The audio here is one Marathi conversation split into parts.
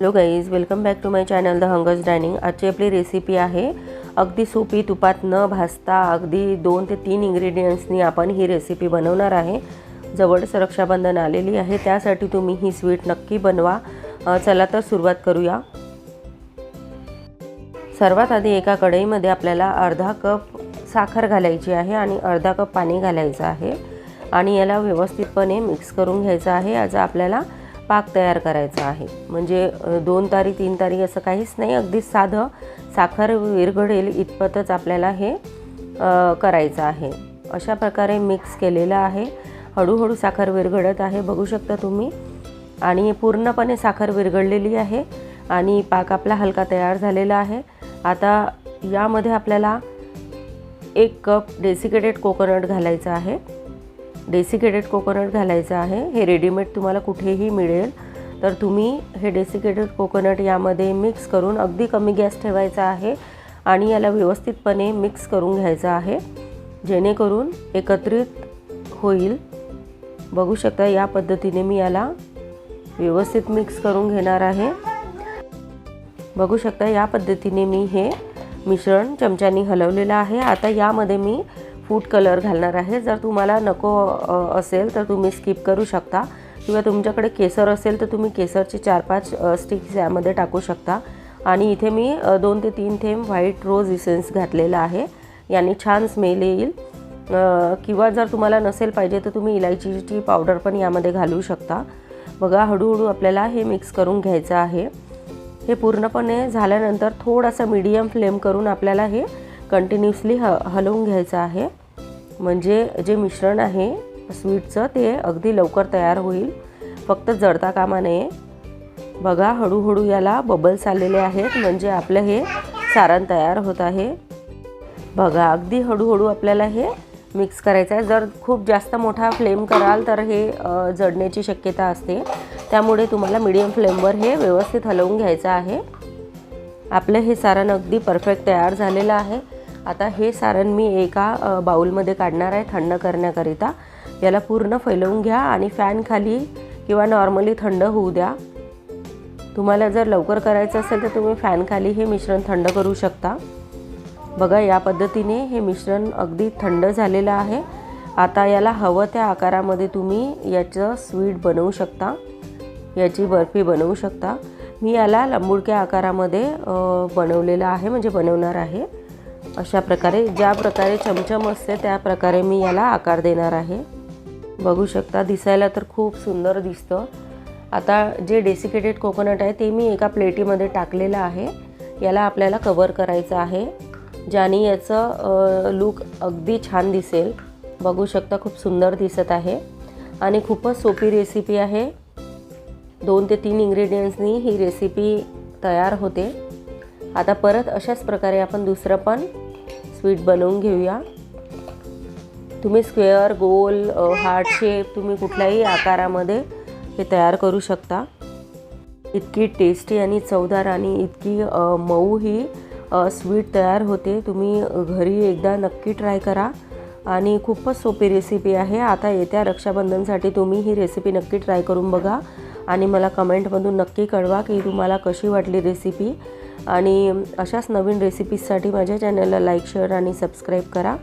Hello guys welcome back to my channel the hungers dining आजची आपली रेसिपी आहे अगदी सोपी तुपात न भाजता अगदी दोन ते तीन इंग्रेडियंट्सनी आपण ही रेसिपी बनवणार आहे. जवळच रक्षाबंधन आलेली आहे त्यासाठी तुम्ही ही स्वीट नक्की बनवा. चला तर सुरुवात करूया. सर्वात आधी एका कढईमध्ये आपल्याला अर्धा कप साखर घालायची आहे आणि अर्धा कप पाणी घालायचं आहे. आणि याला व्यवस्थितपणे मिक्स करून घ्यायचं आहे. आज आपल्याला पाक तयार करायचा आहे. म्हणजे दोन तारी तीन तारी असं काहीच नाही अगदी साधं साखर विरघडेल इतपतच आपल्याला हे करायचं आहे. अशा प्रकारे मिक्स केलेलं आहे. हळूहळू साखर विरघडत आहे बघू शकता तुम्ही. आणि पूर्णपणे साखर विरघडलेली आहे आणि पाक आपला हलका तयार झालेला आहे. आता यामध्ये आपल्याला एक कप डेसिकेटेड कोकोनट घालायचं आहे. डेसिकेटेड कोकोनट घालायचं आहे. हे रेडीमेड तुम्हाला कुठेही मिळेल. तर तुम्ही हे डेसिकेटेड कोकोनट यामध्ये मिक्स करून अगदी कमी गॅस ठेवायचा आहे आणि याला व्यवस्थितपणे मिक्स करून घ्यायचं आहे. जेणेकरून एकत्रित होईल. बघू शकता या पद्धतीने मी याला व्यवस्थित मिक्स करून घेणार आहे. बघू शकता या पद्धतीने मी हे मिश्रण चमच्यानी हलवलेलं आहे. आता यामध्ये मी फूड कलर घालणार आहे. जर तुम्हाला नको असेल तर तुम्ही स्किप करू शकता. किंवा तुमच्याकडे केसर असेल तर तुम्ही केसरचे चार पाच स्टिक्स यामध्ये टाकू शकता. आणि इथे मी दोन ते तीन थेंब व्हाईट रोज इसेन्स घातलेला आहे. याने छान स्मेल येईल. किंवा जर तुम्हाला नसेल पाहिजे तर तुम्ही इलायचीची पावडर पण यामध्ये घालू शकता. बघा हळूहळू आपल्याला हे मिक्स करून घ्यायचं आहे. हे पूर्णपणे झाल्यानंतर थोडासा मीडियम फ्लेम करून आपल्याला हे कंटिन्युअसली ह हलवून घ्यायचं आहे. म्हणजे जे मिश्रण आहे स्वीटचं ते अगदी लवकर तयार होईल. फक्त जळता कामा नये. बघा हळूहळू याला बबल्स आलेले आहेत. म्हणजे आपलं हे सारण तयार होत आहे. बघा अगदी हळूहळू आपल्याला हे मिक्स करायचं आहे. जर खूप जास्त मोठा फ्लेम कराल तर हे जडण्याची जळण्याची शक्यता असते. त्यामुळे तुम्हाला मीडियम फ्लेमवर हे व्यवस्थित हलवून घ्यायचं आहे. आपलं हे सारण अगदी परफेक्ट तयार झालेलं आहे. आता हे सारण मी एका बाऊलमध्ये काढणार आहे थंड करण्याकरिता. याला पूर्ण फैलवून घ्या आणि फॅन खाली किंवा नॉर्मली थंड होऊ द्या. तुम्हाला जर लवकर करायचं असेल तर तुम्ही फॅनखाली हे मिश्रण थंड करू शकता. बघा या पद्धतीने हे मिश्रण अगदी थंड झालेलं आहे. आता याला हवं त्या आकारामध्ये तुम्ही याचं स्वीट बनवू शकता. याची बर्फी बनवू शकता. मी याला लंबुडक्या आकारामध्ये बनवलेलं आहे म्हणजे बनवणार आहे. अशा प्रकारे ज्या प्रकारे चमचम असते त्या प्रकारे मी याला आकार देणार आहे. बघू शकता दिसायला तर खूप सुंदर दिसतं. आता जे डेसिकेटेड कोकोनट आहे ते मी एका प्लेटीमध्ये टाकलेलं आहे. याला आपल्याला कवर करायचं आहे. ज्याने याचं लूक अगदी छान दिसेल. बघू शकता खूप सुंदर दिसत आहे. आणि खूपच सोपी रेसिपी आहे. दोन ते तीन इंग्रेडियंट्सनी ही रेसिपी तयार होते. आता परत अशाच प्रकारे आपण दुसरं पण स्वीट बनवून घेऊया. तुम्ही स्क्वेअर गोल हार्ट शेप तुम्ही कुठल्याही आकारामध्ये हे तयार करू शकता. इतकी टेस्टी आणि चवदार आणि इतकी मऊ ही स्वीट तयार होते. तुम्ही घरी एकदा नक्की ट्राय करा. आणि खूपच सोपी रेसिपी आहे. आता येत्या रक्षाबंधनसाठी तुम्ही ही रेसिपी नक्की ट्राय करून बघा. आणि मला कमेंटमधून नक्की कळवा की तुम्हाला कशी वाटली रेसिपी आणि अशाच नवीन रेसिपीजसाठी माझ्या चॅनलला लाईक शेअर आणि सबस्क्राईब करा.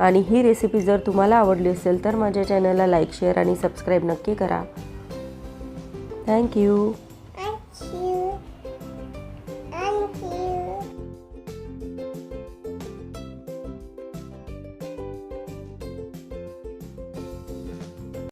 आणि ही रेसिपी जर तुम्हाला आवडली असेल तर माझ्या चॅनलला लाईक शेअर आणि सबस्क्राईब नक्की करा. थँक्यू